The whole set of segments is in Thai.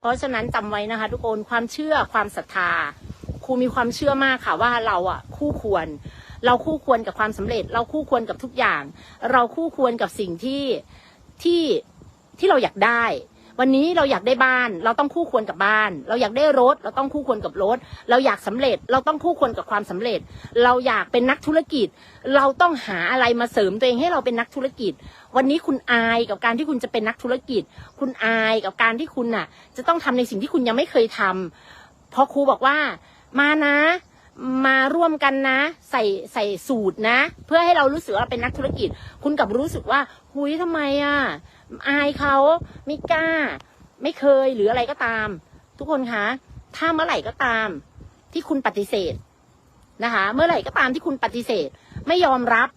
เพราะฉะนั้นจำไว้นะคะ ทุกคนความเชื่อความศรัทธาครูมีความเชื่อมากค่ะว่าเราอะคู่ควร เราคู่ควรกับความสำเร็จ เราคู่ควรกับทุกอย่าง เราคู่ควรกับสิ่งที่ที่ที่เราอยากได้ วันนี้เราอยากได้บ้าน เราต้องคู่ควรกับบ้าน เราอยากได้รถ เราต้องคู่ควรกับรถ เราอยากสำเร็จ เราต้องคู่ควรกับความสำเร็จ เราอยากเป็นนักธุรกิจ เราต้องหาอะไรมาเสริมตัวเองให้เราเป็นนักธุรกิจ วันนี้คุณอายกับการที่คุณจะเป็นนักธุรกิจ คุณอายกับการที่คุณน่ะ จะต้องทำในสิ่งที่คุณยังไม่เคยทำพอครูบอกว่ามานะ มาร่วมกันนะ ใส่ใส่สูตรนะ เพื่อให้เรารู้สึกว่าเราเป็นนักธุรกิจ คุณกับรู้สึกว่าหุยทำไมอะอายเขาไม่กล้า ไม่เคยหรืออะไรก็ตาม ทุกคนคะถ้าเมื่อไหร่ก็ตาม ที่คุณปฏิเสธนะคะ เมื่อไหร่ก็ตามที่คุณปฏิเสธ ไม่ยอมรับ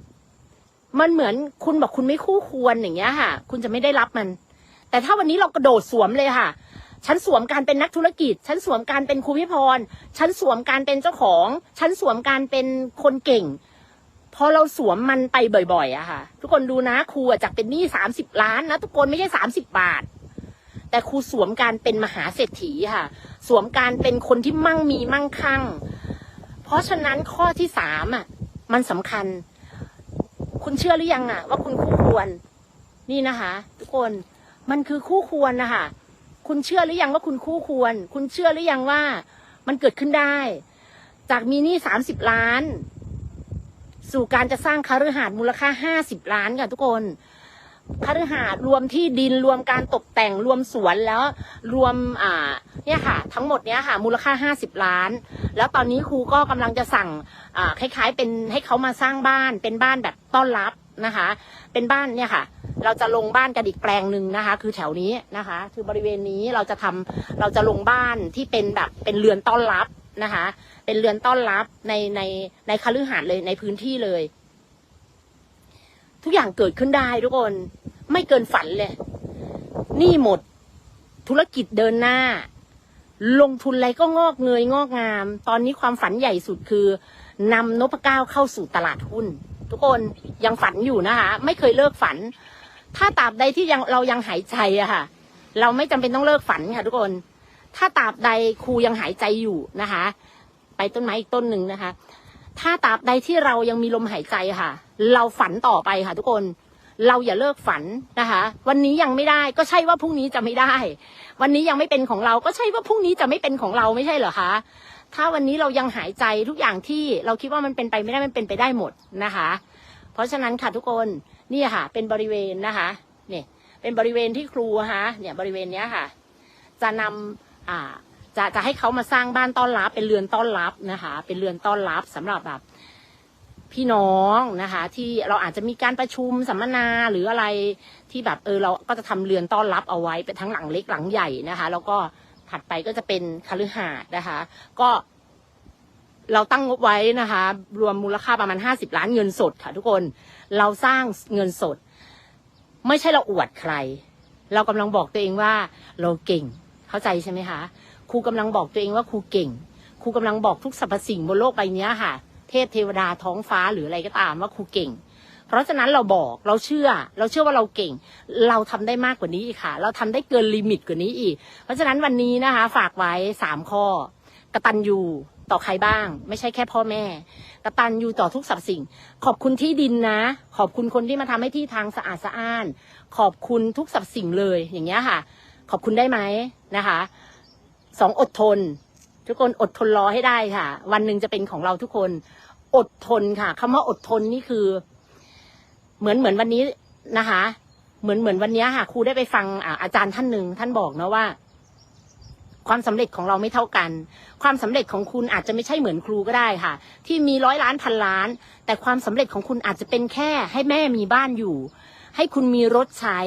มันเหมือนคุณบอกคุณไม่คู่ควรอย่างเงี้ยค่ะ คุณจะไม่ได้รับมัน แต่ถ้าวันนี้เรากระโดดสวมเลยค่ะ ฉันสวมการเป็นนักธุรกิจ ฉันสวมการเป็นครูพิพร ฉันสวมการเป็นเจ้าของ ฉันสวมการเป็นคนเก่ง พอเราสวมมันไปบ่อยๆอะค่ะ ทุกคนดูนะครูอะจากเป็นหนี้สามสิบล้านนะทุกคนไม่ใช่สามสิบบาท แต่ครูสวมการเป็นมหาเศรษฐีค่ะ สวมการเป็นคนที่มั่งมีมั่งคั่ง เพราะฉะนั้นข้อที่สามอะมันสำคัญ คุณเชื่อหรือยังอะว่าคุณคู่ควร นี่นะคะ ทุกคนมันคือคู่ควรนะคะ คุณเชื่อหรือยังว่าคุณคู่ควร คุณเชื่อหรือยังว่ามันเกิดขึ้นได้ จากมีหนี้สามสิบล้าน สู่การจะสร้างคาฤหาสน์มูลค่าห้าสิบล้านค่ะทุกคนคาฤหาสน์รวมที่ดินรวมการตกแต่งรวมสวนแล้วรวมอ่าเนี่ยค่ะ ทั้งหมดเนี้ยค่ะ มูลค่าห้าสิบล้าน แล้วตอนนี้ครูก็กำลังจะสั่งอ่าคล้าย ๆ เป็นให้เขามาสร้างบ้านเป็นบ้านแบบต้อนรับนะคะ เป็นบ้านเนี่ยค่ะ เราจะลงบ้านกันอีกแปลงหนึ่งนะคะ คือแถวนี้นะคะ คือบริเวณนี้เราจะทำเราจะลงบ้านที่เป็นแบบเป็นเรือนต้อนรับนะคะ เป็นเรือนต้อนรับในในในคฤหาสน์เลยในพื้นที่เลย ทุกอย่างเกิดขึ้นได้ทุกคน ไม่เกินฝันเลยนี่หมดธุรกิจเดินหน้า ลงทุนอะไรก็งอกเงยงอกงาม ตอนนี้ความฝันใหญ่สุดคือนำนพเก้าเข้าสู่ตลาดหุ้น ทุกคนยังฝันอยู่นะคะ ไม่เคยเลิกฝัน ถ้าตราบใดที่ยังเรายังหายใจอะค่ะ เราไม่จำเป็นต้องเลิกฝันค่ะทุกคน ถ้าตราบใดครูยังหายใจอยู่นะคะ ไปต้นไม้อีกต้นหนึ่งนะคะ ถ้าตราบใดที่เรายังมีลมหายใจค่ะ เราฝันต่อไปค่ะ ทุกคนเราอย่าเลิกฝันนะคะ วันนี้ยังไม่ได้ก็ใช่ว่าพรุ่งนี้จะไม่ได้ วันนี้ยังไม่เป็นของเราก็ใช่ว่าพรุ่งนี้จะไม่เป็นของเราไม่ใช่เหรอคะถ้าวันนี้เรายังหายใจทุกอย่างที่เราคิดว่ามันเป็นไปไม่ได้มันเป็นไปได้หมดนะคะ เพราะฉะนั้นค่ะทุกคน นี่ค่ะ เป็นบริเวณนะคะ เนี่ย เป็นบริเวณที่ครูนะคะเนี่ยบริเวณเนี้ยค่ะ จะนำอ่าจะจะให้เขามาสร้างบ้านต้อนรับ เป็นเรือนต้อนรับนะคะ เป็นเรือนต้อนรับสำหรับแบบพี่น้องนะคะ ที่เราอาจจะมีการประชุมสัมมนาหรืออะไรที่แบบเออเราก็จะทำเรือนต้อนรับเอาไว้เป็นทั้งหลังเล็กหลังใหญ่นะคะ แล้วก็ถัดไปก็จะเป็นคฤหาสน์นะคะ ก็ เราตั้งงบไว้นะคะ รวมมูลค่าประมาณห้าสิบล้านเงินสดค่ะ ทุกคนเราสร้างเงินสด ไม่ใช่เราอวดใคร เรากำลังบอกตัวเองว่าเราเก่ง เข้าใจใช่ไหมคะครูกำลังบอกตัวเองว่าครูเก่งครูกำลังบอกทุกสรรพสิ่งบนโลกใบนี้ค่ะ เทพเทวดาท้องฟ้าหรืออะไรก็ตามว่าครูเก่ง เพราะฉะนั้นเราบอกเราเชื่อ เราเชื่อว่าเราเก่ง เราทำได้มากกว่านี้อีกค่ะ เราทำได้เกินลิมิตกว่านี้อีก เพราะฉะนั้นวันนี้นะคะ ฝากไว้สามข้อกตัญญู ต่อใครบ้าง ไม่ใช่แค่พ่อแม่กตัญญูต่อทุกสรรพสิ่ง ขอบคุณที่ดินนะ ขอบคุณคนที่มาทำให้ที่ทางสะอาดสะอ้าน ขอบคุณทุกสรรพสิ่งเลยอย่างเงี้ยค่ะ ขอบคุณได้ไหมนะคะสองอดทน ทุกคนอดทนรอให้ได้ค่ะ วันหนึ่งจะเป็นของเราทุกคน อดทนค่ะคำว่าอดทนนี่คือ เหมือนเหมือนวันนี้นะคะ เหมือนเหมือนวันนี้ค่ะ ครูได้ไปฟังอาจารย์ท่านหนึ่งท่านบอกนะว่า ความสำเร็จของเราไม่เท่ากัน ความสำเร็จของคุณอาจจะไม่ใช่เหมือนครูก็ได้ค่ะ ที่มีร้อยล้านพันล้าน แต่ความสำเร็จของคุณอาจจะเป็นแค่ให้แม่มีบ้านอยู่ ให้คุณมีรถใช้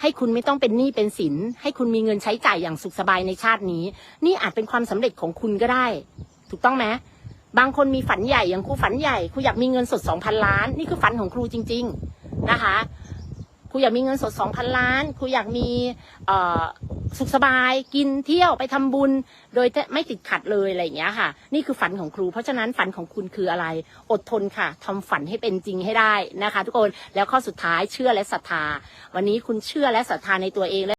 ให้คุณไม่ต้องเป็นหนี้เป็นสิน ให้คุณมีเงินใช้จ่ายอย่างสุขสบายในชาตินี้ นี่อาจเป็นความสำเร็จของคุณก็ได้ ถูกต้องไหมบางคนมีฝันใหญ่อย่างครูฝันใหญ่ครูอยากมีเงินสดสองพันล้าน นี่คือฝันของครูจริง ๆนะคะครูอยากมีเงินสดสองพันล้านครูอยากมี สุขสบายกินเที่ยวไปทำบุญ โดยจะไม่ติดขัดเลยอะไรอย่างเงี้ยค่ะ นี่คือฝันของครู เพราะฉะนั้นฝันของคุณคืออะไร อดทนค่ะทำฝันให้เป็นจริงให้ได้นะคะ ทุกคนแล้วข้อสุดท้ายเชื่อและศรัทธา วันนี้คุณเชื่อและศรัทธาในตัวเองและ